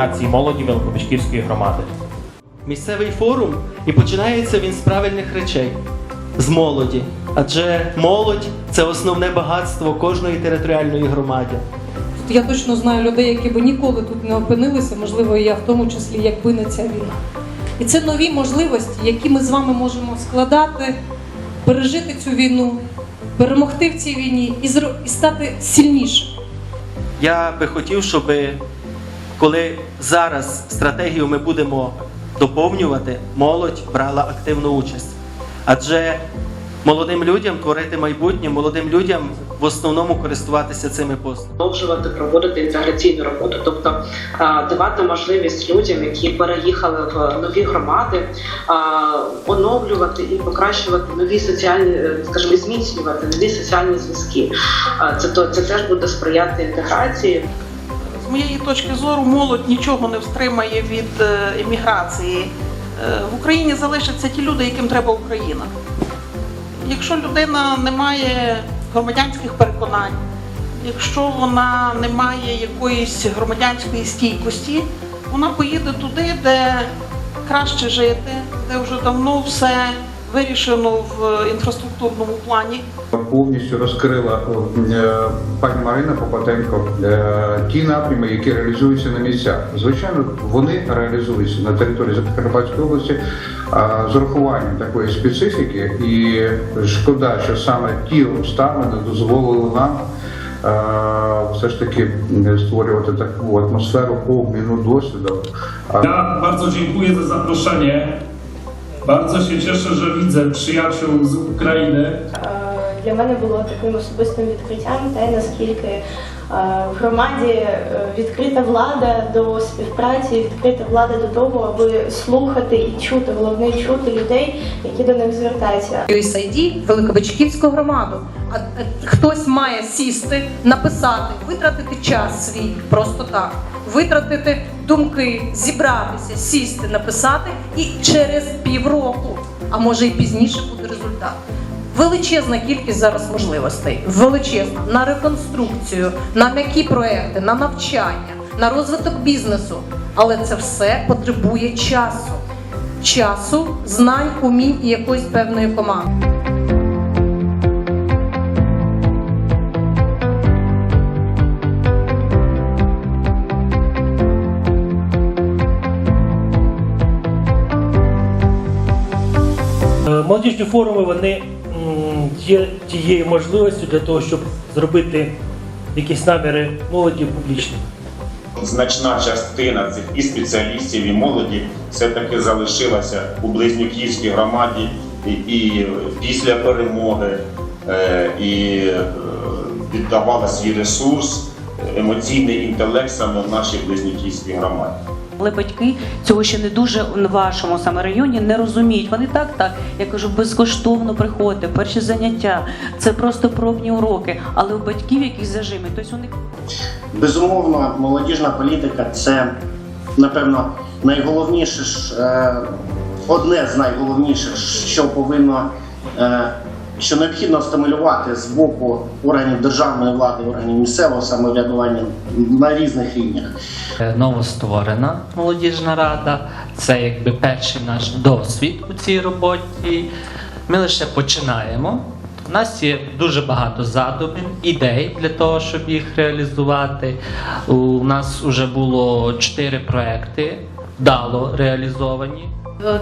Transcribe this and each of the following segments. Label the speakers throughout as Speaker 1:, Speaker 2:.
Speaker 1: інтеграції молоді Великобичківської громади.
Speaker 2: Місцевий форум і починається він з правильних речей, з молоді. Адже молодь це основне багатство кожної територіальної громади.
Speaker 3: Я точно знаю людей, які би ніколи тут не опинилися, можливо, і я в тому числі, якби не ця війна. І це нові можливості, які ми з вами можемо складати, пережити цю війну, перемогти в цій війні і, і стати сильнішим.
Speaker 2: Я би хотів, щоб коли зараз стратегію ми будемо доповнювати, молодь брала активну участь. Адже молодим людям творити майбутнє, молодим людям в основному користуватися цими послугами.
Speaker 4: продовжувати проводити інтеграційну роботу, тобто давати можливість людям, які переїхали в нові громади, оновлювати і покращувати нові соціальні, е, скажімо, зміцнювати нові соціальні зв'язки. Це то це теж буде сприяти інтеграції.
Speaker 5: Моєї точки зору, молодь нічого не встримає від е, еміграції. Е, В Україні залишаться ті люди, яким треба Україна. Якщо людина не має громадянських переконань, якщо вона не має якоїсь громадянської стійкості, вона поїде туди, де краще жити, де вже давно все вирішено в інфраструктурному плані.
Speaker 6: повністю розкрила е, пані Марина Попатенко е, ті напрями, які реалізуються на місцях. Звичайно, вони реалізуються на території Закарпатської області з урахуванням такої специфіки, і шкода, що саме ті обставини дозволили нам. е, Все ж таки stworювати таку атмосферу обміну досвідом. А
Speaker 7: Ja bardzo dziękuję za zaproszenie. Bardzo się cieszę, że widzę przyjaciół z Ukrainy.
Speaker 8: Е, Для мене було таким особистим відкриттям, те наскільки е, в громаді е, відкрита влада до співпраці, відкрита влада до того, аби слухати і чути, головне чути людей, які до них звертаються.
Speaker 3: USAID Великобичківську громаду. А е, хтось має сісти, написати, витратити час свій просто так, витратити думки, зібратися, сісти, написати, і через півроку, а може і пізніше буде результат. Величезна кількість зараз можливостей, величезна на реконструкцію, на м'які проекти, на навчання, на розвиток бізнесу. Але це все потребує часу. Часу, знань, умінь і якоїсь певної команди.
Speaker 1: Е, Молодіжні форуми вони є тією можливістю для того, щоб зробити якісь наміри молоді публічними.
Speaker 9: Значна частина цих і спеціалістів, і молоді все-таки залишилася у Близнюківській громаді і, і після перемоги, е, і е, віддавала свій ресурс, емоційний інтелект саме в нашій Близнюківській громаді.
Speaker 10: Але батьки цього ще не дуже в вашому саме районі не розуміють. Вони так, так. Я кажу, безкоштовно приходьте, перші заняття, це просто пробні уроки. Але у батьків якісь зажими. Тобто вони
Speaker 11: Безумовно, молодіжна політика це, напевно, найголовніше ж, е, одне з найголовніших, що повинно, е, що необхідно стимулювати з боку органів державної влади, органів місцевого самоврядування на різних рівнях.
Speaker 12: новостворена молодіжна рада. Це якби перший наш досвід у цій роботі. Ми лише починаємо. У нас є дуже багато задумів, ідей для того, щоб їх реалізувати. У нас вже було чотири проекти, вдало реалізовані.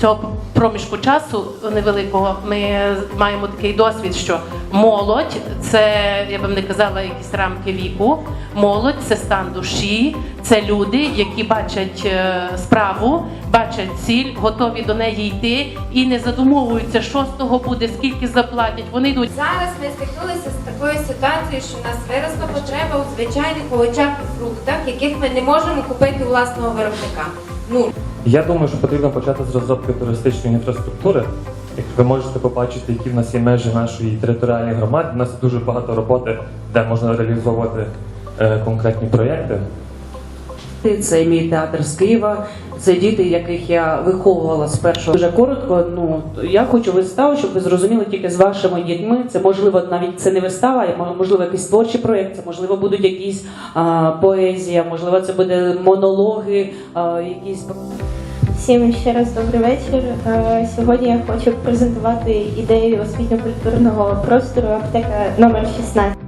Speaker 13: цього проміжку часу невеликого ми маємо такий досвід, що молодь це я би не казала якісь рамки віку. Молодь це стан душі, це люди, які бачать е, справу, бачать ціль, готові до неї йти і не задумовуються, що з того буде, скільки заплатять. Вони йдуть.
Speaker 14: Зараз ми стикнулися з такою ситуацією, що в нас виросла потреба у звичайних овочах і фруктах, яких ми не можемо купити у власного виробника. Ну
Speaker 15: Я думаю, що потрібно почати з розробки туристичної інфраструктури. Як ви можете побачити, які в нас є межі нашої територіальної громади, у нас дуже багато роботи, де можна реалізовувати е, конкретні проєкти.
Speaker 10: Це мій театр з Києва. Це діти, яких я виховувала з першого. Дуже коротко. Ну я хочу виставу, щоб ви зрозуміли тільки з вашими дітьми. Це можливо навіть це не вистава, можливо якийсь творчий проєкт, це можливо будуть якісь а, поезія, можливо, це буде монологи, а, якісь
Speaker 8: Всім ще раз добрий вечір. Сьогодні я хочу презентувати ідею освітньо-культурного простору аптека номер 16.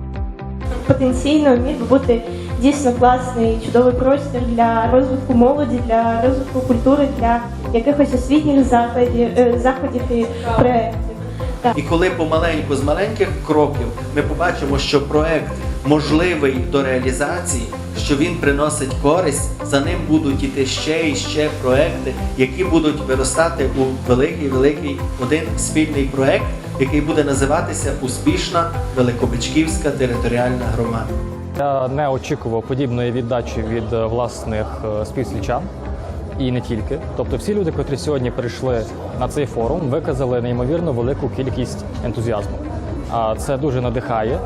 Speaker 8: Потенційно міг бути дійсно класний, чудовий простір для розвитку молоді, для розвитку культури, для якихось освітніх заходів, е, заходів і проєктів.
Speaker 2: І коли помаленьку з маленьких кроків ми побачимо, що проект можливий до реалізації, що він приносить користь, за ним будуть іти ще і ще проекти, які будуть виростати у великий великий один спільний проект, який буде називатися Успішна Великобичківська територіальна громада.
Speaker 15: Я не очікував подібної віддачі від е, власних е, співслічан і не тільки. Тобто, всі люди, котрі сьогодні прийшли на цей форум, виказали неймовірно велику кількість ентузіазму. А це дуже надихає,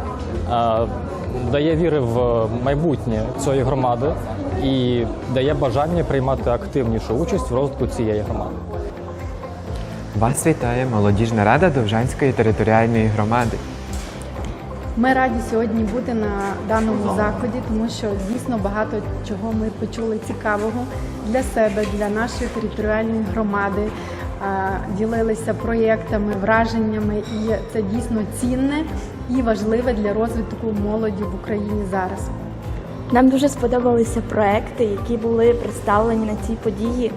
Speaker 15: дає віри в майбутнє цієї громади і дає бажання приймати активнішу участь в розвитку цієї громади.
Speaker 16: Вас вітає молодіжна рада Довжанської територіальної громади.
Speaker 17: Ми раді сьогодні бути на даному заході, тому що дійсно багато чого ми почули цікавого для себе, для нашої територіальної громади. Ділилися проєктами, враженнями, і це дійсно цінне і важливе для розвитку молоді в Україні зараз.
Speaker 18: Нам дуже сподобалися проекти, які були представлені на цій події.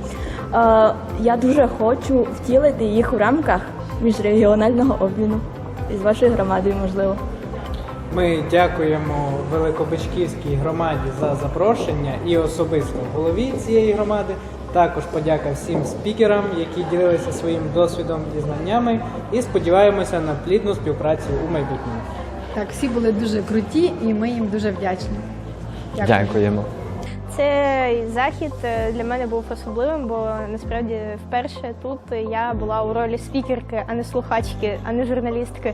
Speaker 18: Е, Я дуже хочу втілити їх у рамках міжрегіонального обміну із вашою громадою, можливо.
Speaker 19: Ми дякуємо Великобичківській громаді за запрошення і особисто голові цієї громади. Також подяка всім спікерам, які ділилися своїм досвідом і знаннями, і сподіваємося на плідну співпрацю у майбутньому.
Speaker 17: Так, всі були дуже круті, і ми їм дуже вдячні.
Speaker 16: Дякуємо.
Speaker 8: Цей захід е, для мене був особливим, бо насправді вперше тут я була у ролі спікерки, а не слухачки, а не журналістки.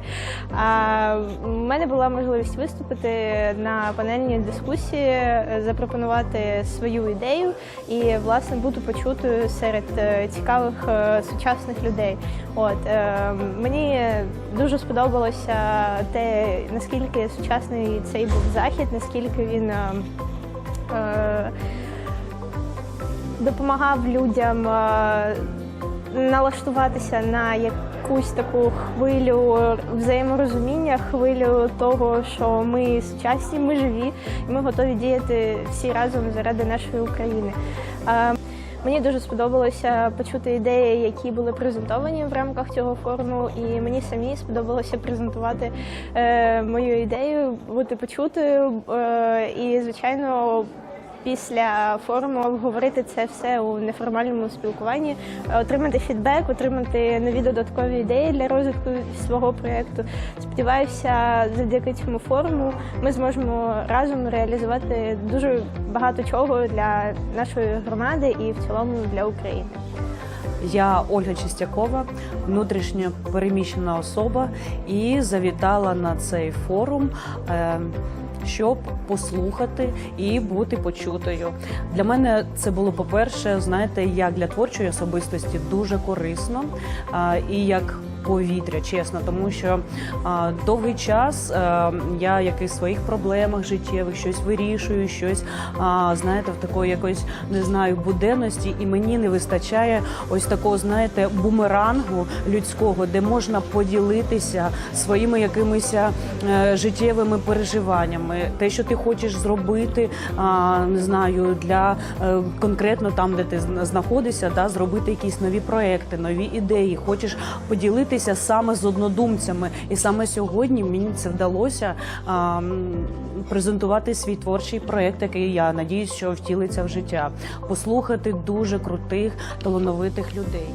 Speaker 8: В мене була можливість виступити на панельній дискусії, е, запропонувати свою ідею і власне бути почутою серед е, цікавих сучасних людей. От мені дуже сподобалося те, наскільки сучасний цей був захід, наскільки він. Е, е, допомагав людям е, налаштуватися на якусь таку хвилю взаєморозуміння, хвилю того, що ми сучасні, ми живі, і ми готові діяти всі разом заради нашої України. Мені дуже сподобалося почути ідеї, які були презентовані в рамках цього форуму, і мені самі сподобалося презентувати е, мою ідею, бути почутою е, і, звичайно, після форуму обговорити це все у неформальному спілкуванні, е, отримати фідбек, отримати нові додаткові ідеї для розвитку свого проєкту. Сподіваюся, завдяки цьому форуму ми зможемо разом реалізувати дуже багато чого для нашої громади і в цілому для України.
Speaker 10: Я Ольга Чистякова, внутрішньо переміщена особа, і завітала на цей форум. Щоб послухати і бути почутою. Для мене це було, по-перше, знаєте, як для творчої особистості дуже корисно і як повітря, чесно, тому що а, довгий час а, я якийсь своїх проблемах життєвих щось вирішую, щось а, знаєте, в такої якоїсь не знаю буденності, і мені не вистачає ось такого, знаєте, бумерангу людського, де можна поділитися своїми якимись е, життєвими переживаннями, те, що ти хочеш зробити, а, не знаю, для е, конкретно там, де ти знаходишся, да, зробити якісь нові проекти, нові ідеї. Хочеш поділитися саме з однодумцями. І саме сьогодні мені це вдалося а, презентувати свій творчий проект, який я надіюсь, що втілиться в життя, послухати дуже крутих талановитих людей.